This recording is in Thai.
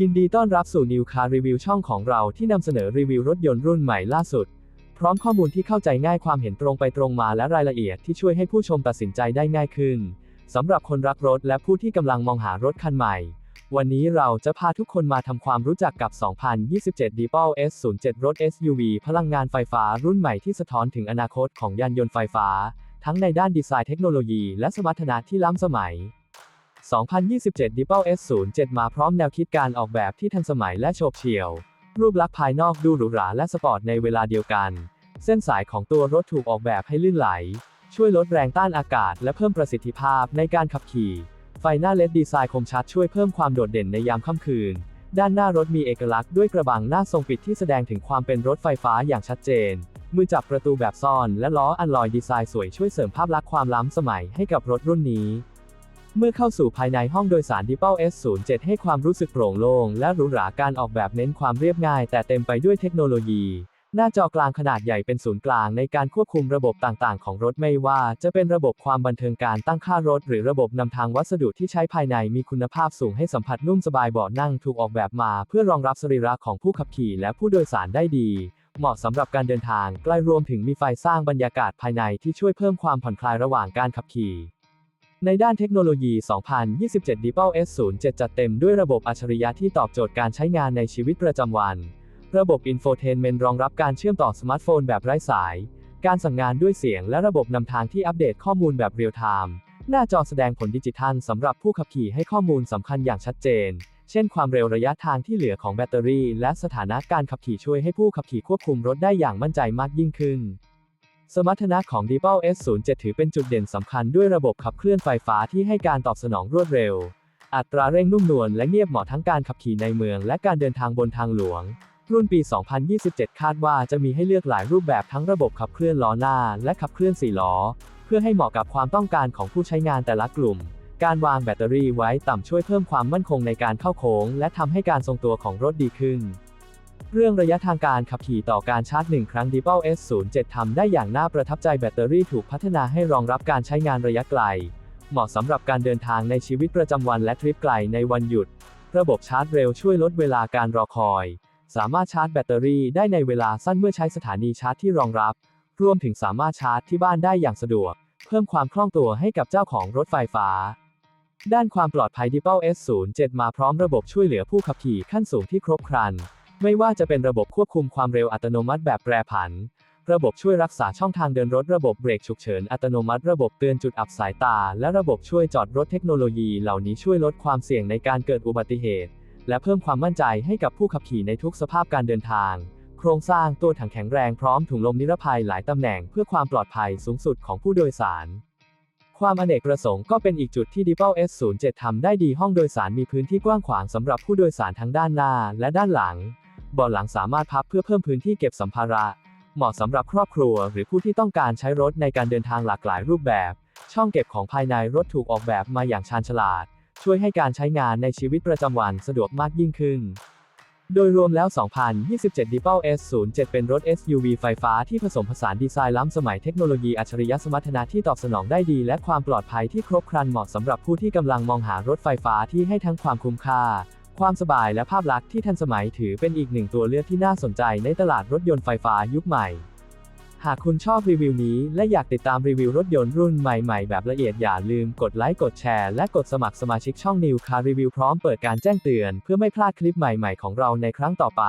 ยินดีต้อนรับสู่ New Car Review ช่องของเราที่นำเสนอรีวิวรถยนต์รุ่นใหม่ล่าสุด พร้อมข้อมูลที่เข้าใจง่ายความเห็นตรงไปตรงมาและรายละเอียดที่ช่วยให้ผู้ชมตัดสินใจได้ง่ายขึ้นสำหรับคนรักรถและผู้ที่กำลังมองหารถคันใหม่ วันนี้เราจะพาทุกคนมาทำความรู้จักกับ 2027 d e p a l S07 รถ SUV พลังงานไฟฟ้ารุ่นใหม่ที่สะท้อนถึงอนาคตของยานยนต์ไฟฟ้า ทั้งในด้านดีไซน์เทคโนโลยีและสมรรถนะที่ล้ำสมัย 2027 d e p a l S07 มาพร้อมแนวคิดการออกแบบที่ทันสมัยและโฉบเฉี่ยว รูปลักษณ์ภายนอกดูหรูหราและสปอร์ตในเวลาเดียวกัน เส้นสายของตัวรถถูกออกแบบให้ลื่นไหล ช่วยลดแรงต้านอากาศ และเพิ่มประสิทธิภาพในการขับขี่ ไฟหน้าเลดดีไซน์คมชัดช่วยเพิ่มความโดดเด่นในยามค่ำคืน ด้านหน้ารถมีเอกลักษณ์ด้วยกระบังหน้าทรงปิดที่แสดงถึงความเป็นรถไฟฟ้าอย่างชัดเจน มือจับประตูแบบซ่อนและล้ออัลลอยดีไซน์สวยช่วยเสริมภาพลักษณ์ความล้ำสมัยให้กับรถรุ่นนี้ เมื่อเข้าสู่ภายในห้องโดยสาร d e p a l S07 ให้ความรู้สึกโปร่งโล่งและหรูหราการออกแบบเน้นความเรียบง่าย แต่เต็มไปด้วยเทคโนโลยี หน้าจอกลางขนาดใหญ่เป็นศูนย์กลางในการควบคุมระบบต่างๆ ของรถไม่ว่า จะเป็นระบบความบันเทิงการตั้งค่ารถ หรือระบบนำทางวัสดุที่ใช้ภายในมีคุณภาพสูงให้สัมผัสนุ่มสบายเบาะนั่งถูกออกแบบมา เพื่อรองรับสรีระของผู้ขับขี่และผู้โดยสารได้ดี เหมาะสำหรับการเดินทางใกล้รวมถึงมีไฟสร้างบรรยากาศภายในที่ช่วยเพิ่มความผ่อนคลายระหว่างการขับขี่ ในด้านเทคโนโลยี 2027 d e p a l S07 จัดเต็มด้วยระบบอัจฉริยะที่ตอบโจทย์การใช้งานในชีวิตประจำวัน ระบบ Infotainment รองรับการเชื่อมต่อสมาร์ทโฟนแบบไร้สาย การสั่งงานด้วยเสียงและระบบนำทางที่อัปเดตข้อมูลแบบเรียลไทม์หน้าจอแสดงผลดิจิทัลสำหรับผู้ขับขี่ให้ข้อมูลสำคัญอย่างชัดเจน เช่นความเร็วระยะทางที่เหลือของแบตเตอรี่ และสถานะการขับขี่ช่วยให้ผู้ขับขี่ควบคุมรถได้อย่างมั่นใจมากยิ่งขึ้น สมรรถนะของ d e p a l S07 ถือเป็นจุดเด่นสำคัญด้วยระบบขับเคลื่อนไฟฟ้าที่ให้การตอบสนองรวดเร็ว อัตราเร่งนุ่มนวลและเงียบเหมาะทั้งการขับขี่ในเมือง และการเดินทางบนทางหลวง รุ่นปี 2027 คาดว่าจะมีให้เลือกหลายรูปแบบทั้งระบบขับเคลื่อนล้อหน้า และขับเคลื่อน4ล้อ เพื่อให้เหมาะกับความต้องการของผู้ใช้งานแต่ละกลุ่ม การวางแบตเตอรี่ไว้ต่ำช่วยเพิ่มความมั่นคงในการเข้าโค้ง และทำให้การทรงตัวของรถดีขึ้น เรื่องระยะทางการขับขี่ต่อการชาร์จ 1 ครั้ง d e p a l S07 ทำได้อย่างน่าประทับใจแบตเตอรี่ถูกพัฒนาให้รองรับการใช้งานระยะไกล เหมาะสำหรับการเดินทางในชีวิตประจำวันและทริปไกลในวันหยุด ระบบชาร์จเร็วช่วยลดเวลาการรอคอย สามารถชาร์จแบตเตอรี่ได้ในเวลาสั้นเมื่อใช้สถานีชาร์จที่รองรับ รวมถึงสามารถชาร์จที่บ้านได้อย่างสะดวก เพิ่มความคล่องตัวให้กับเจ้าของรถไฟฟ้า ด้านความปลอดภัย d e p a l S07 มาพร้อมระบบช่วยเหลือผู้ขับขี่ขั้นสูงที่ครบครัน ไม่ว่าจะเป็นระบบควบคุมความเร็วอัตโนมัติแบบแปรผัน ระบบช่วยรักษาช่องทางเดินรถ ระบบเบรกฉุกเฉินอัตโนมัติ ระบบเตือนจุดอับสายตา และระบบช่วยจอดรถเทคโนโลยีเหล่านี้ช่วยลดความเสี่ยงในการเกิดอุบัติเหตุ และเพิ่มความมั่นใจให้กับผู้ขับขี่ในทุกสภาพการเดินทาง โครงสร้างตัวถังแข็งแรงพร้อมถุงลมนิรภัยหลายตำแหน่งเพื่อความปลอดภัยสูงสุดของผู้โดยสาร ความอเนกประสงค์ก็เป็นอีกจุดที่ d e p a l S07 ทำได้ดีห้องโดยสารมีพื้นที่กว้างขวางสำหรับผู้โดยสารทั้งด้านหน้าและด้านหลังเบาะหลังสามารถพับเพื่อเพิ่มพื้นที่เก็บสัมภาระ เหมาะสำหรับครอบครัว หรือผู้ที่ต้องการใช้รถในการเดินทางหลากหลายรูปแบบ ช่องเก็บของภายในรถถูกออกแบบมาอย่างชาญฉลาด ช่วยให้การใช้งานในชีวิตประจำวันสะดวกมากยิ่งขึ้น โดยรวมแล้ว 2027 d e p a l S07 เป็นรถ SUV ไฟฟ้าที่ผสมผสานดีไซน์ล้ำสมัยเทคโนโลยีอัจฉริยะสมรรถนะที่ตอบสนองได้ดี และความปลอดภัยที่ครบครันเหมาะสำหรับผู้ที่กำลังมองหารถไฟฟ้าที่ให้ทั้งความคุ้มค่า ความสบายและภาพลักษณ์ที่ทันสมัยถือเป็นอีกหนึ่งตัวเลือกที่น่าสนใจในตลาดรถยนต์ไฟฟ้ายุคใหม่ หากคุณชอบรีวิวนี้ และอยากติดตามรีวิวรถยนต์รุ่นใหม่ๆ แบบละเอียดอย่าลืมกดไลค์กดแชร์และกดสมัครสมาชิกช่อง New Car Review พร้อมเปิดการแจ้งเตือน เพื่อไม่พลาดคลิปใหม่ๆ ของเราในครั้งต่อไป